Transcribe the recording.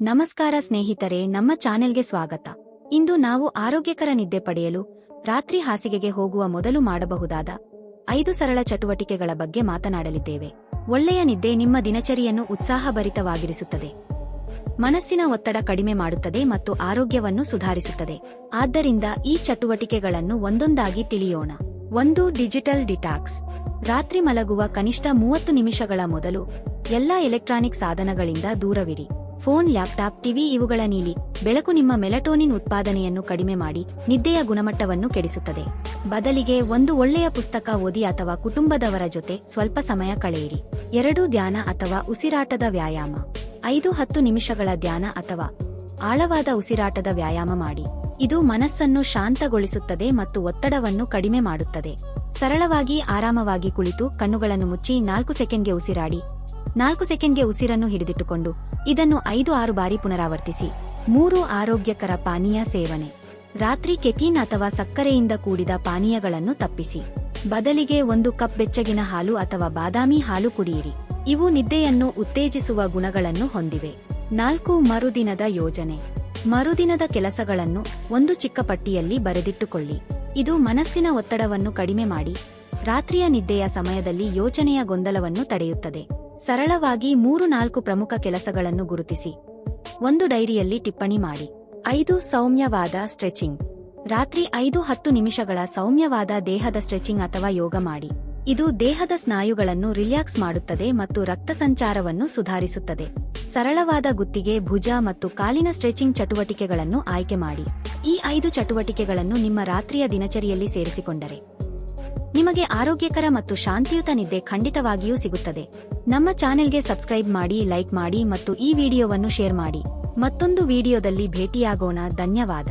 ನಮಸ್ಕಾರ ಸ್ನೇಹಿತರೆ, ನಮ್ಮ ಚಾನೆಲ್ಗೆ ಸ್ವಾಗತ. ಇಂದು ನಾವು ಆರೋಗ್ಯಕರ ನಿದ್ದೆ ಪಡೆಯಲು, ರಾತ್ರಿ ಹಾಸಿಗೆಗೆ ಹೋಗುವ ಮೊದಲು ಮಾಡಬಹುದಾದ ಐದು ಸರಳ ಚಟುವಟಿಕೆಗಳ ಬಗ್ಗೆ ಮಾತನಾಡಲಿದ್ದೇವೆ. ಒಳ್ಳೆಯ ನಿದ್ದೆ ನಿಮ್ಮ ದಿನಚರಿಯನ್ನು ಉತ್ಸಾಹಭರಿತವಾಗಿರಿಸುತ್ತದೆ. ಮನಸ್ಸಿನ ಒತ್ತಡ ಕಡಿಮೆ ಮಾಡುತ್ತದೆ ಮತ್ತು ಆರೋಗ್ಯವನ್ನು ಸುಧಾರಿಸುತ್ತದೆ. ಆದ್ದರಿಂದ ಈ ಚಟುವಟಿಕೆಗಳನ್ನು ಒಂದೊಂದಾಗಿ ತಿಳಿಯೋಣ. ಒಂದು ಡಿಜಿಟಲ್ ಡಿಟಾಕ್ಸ್. ರಾತ್ರಿ ಮಲಗುವ ಕನಿಷ್ಠ ಮೂವತ್ತು ನಿಮಿಷಗಳ ಮೊದಲು ಎಲ್ಲಾ ಎಲೆಕ್ಟ್ರಾನಿಕ್ ಸಾಧನಗಳಿಂದ ದೂರವಿರಿ. ಫೋನ್, ಲ್ಯಾಪ್ಟಾಪ್, ಟಿವಿ ಇವುಗಳ ನೀಲಿ. ಬೆಳಕು ನಿಮ್ಮ ಮೆಲಟೋನಿನ್ ಉತ್ಪಾದನೆಯನ್ನು ಕಡಿಮೆ ಮಾಡಿ, ನಿದ್ದೆಯ ಗುಣಮಟ್ಟವನ್ನು ಕೆಡಿಸುತ್ತದೆ. ಬದಲಿಗೆ ಒಂದು ಒಳ್ಳೆಯ ಪುಸ್ತಕ ಓದಿ ಅಥವಾ ಕುಟುಂಬದವರ ಜೊತೆ ಸ್ವಲ್ಪ ಸಮಯ ಕಳೆಯಿರಿ. ಎರಡು ಧ್ಯಾನ ಅಥವಾ ಉಸಿರಾಟದ ವ್ಯಾಯಾಮ. ಐದು ಹತ್ತು ನಿಮಿಷಗಳ ಧ್ಯಾನ ಅಥವಾ ಆಳವಾದ ಉಸಿರಾಟದ ವ್ಯಾಯಾಮ ಮಾಡಿ. ಇದು ಮನಸ್ಸನ್ನು ಶಾಂತಗೊಳಿಸುತ್ತದೆ ಮತ್ತು ಒತ್ತಡವನ್ನು ಕಡಿಮೆ ಮಾಡುತ್ತದೆ. ಸರಳವಾಗಿ, ಆರಾಮವಾಗಿ ಕುಳಿತು, ಕಣ್ಣುಗಳನ್ನು ಮುಚ್ಚಿ ನಾಲ್ಕು ಸೆಕೆಂಡ್ಗೆ ಉಸಿರಾಡಿ. ನಾಲ್ಕು ಸೆಕೆಂಡ್ಗೆ ಉಸಿರನ್ನು ಹಿಡಿದಿಟ್ಟುಕೊಂಡು ಇದನ್ನು ಐದು ಆರು ಬಾರಿ ಪುನರಾವರ್ತಿಸಿ. ಮೂರು ಆರೋಗ್ಯಕರ ಪಾನೀಯ ಸೇವನೆ. ರಾತ್ರಿ ಕೆಫೀನ್ ಅಥವಾ ಸಕ್ಕರೆಯಿಂದ ಕೂಡಿದ ಪಾನೀಯಗಳನ್ನು ತಪ್ಪಿಸಿ. ಬದಲಿಗೆ ಒಂದು ಕಪ್ ಬೆಚ್ಚಗಿನ ಹಾಲು ಅಥವಾ ಬಾದಾಮಿ ಹಾಲು ಕುಡಿಯಿರಿ. ಇವು ನಿದ್ದೆಯನ್ನು ಉತ್ತೇಜಿಸುವ ಗುಣಗಳನ್ನು ಹೊಂದಿವೆ. ನಾಲ್ಕು ಮರುದಿನದ ಯೋಜನೆ. ಮರುದಿನದ ಕೆಲಸಗಳನ್ನು ಒಂದು ಚಿಕ್ಕ ಪಟ್ಟಿಯಲ್ಲಿ ಬರೆದಿಟ್ಟುಕೊಳ್ಳಿ. ಇದು ಮನಸ್ಸಿನ ಒತ್ತಡವನ್ನು ಕಡಿಮೆ ಮಾಡಿ, ರಾತ್ರಿಯ ನಿದ್ದೆಯ ಸಮಯದಲ್ಲಿ ಯೋಚನೆಯ ಗೊಂದಲವನ್ನು ತಡೆಯುತ್ತದೆ. ಸರಳವಾಗಿ ಮೂರು ನಾಲ್ಕು ಪ್ರಮುಖ ಕೆಲಸಗಳನ್ನು ಗುರುತಿಸಿ. ಒಂದು ಡೈರಿಯಲ್ಲಿ ಟಿಪ್ಪಣಿ ಮಾಡಿ. ಐದು ಸೌಮ್ಯವಾದ ಸ್ಟ್ರೆಚಿಂಗ್. ರಾತ್ರಿ ಐದು ಹತ್ತು ನಿಮಿಷಗಳ ಸೌಮ್ಯವಾದ ದೇಹದ ಸ್ಟ್ರೆಚಿಂಗ್ ಅಥವಾ ಯೋಗ ಮಾಡಿ. ಇದು ದೇಹದ ಸ್ನಾಯುಗಳನ್ನು ರಿಲ್ಯಾಕ್ಸ್ ಮಾಡುತ್ತದೆ ಮತ್ತು ರಕ್ತ ಸಂಚಾರವನ್ನು ಸುಧಾರಿಸುತ್ತದೆ. ಸರಳವಾದ ಗುತ್ತಿಗೆ, ಭುಜ ಮತ್ತು ಕಾಲಿನ ಸ್ಟ್ರೆಚಿಂಗ್ ಚಟುವಟಿಕೆಗಳನ್ನು ಆಯ್ಕೆ ಮಾಡಿ. ಈ ಐದು ಚಟುವಟಿಕೆಗಳನ್ನು ನಿಮ್ಮ ರಾತ್ರಿಯ ದಿನಚರಿಯಲ್ಲಿ ಸೇರಿಸಿಕೊಂಡರೆ. ನಿಮಗೆ ಆರೋಗ್ಯಕರ ಮತ್ತು ಶಾಂತಿಯುತ ನಿದ್ದೆ ಖಂಡಿತವಾಗಿಯೂ ಸಿಗುತ್ತದೆ. ನಮ್ಮ ಚಾನೆಲ್ಗೆ ಸಬ್ಸ್ಕ್ರೈಬ್ ಮಾಡಿ, ಲೈಕ್ ಮಾಡಿ ಮತ್ತು ಈ ವಿಡಿಯೋವನ್ನು ಶೇರ್ ಮಾಡಿ. ಮತ್ತೊಂದು ವಿಡಿಯೋದಲ್ಲಿ ಭೇಟಿಯಾಗೋಣ. ಧನ್ಯವಾದ.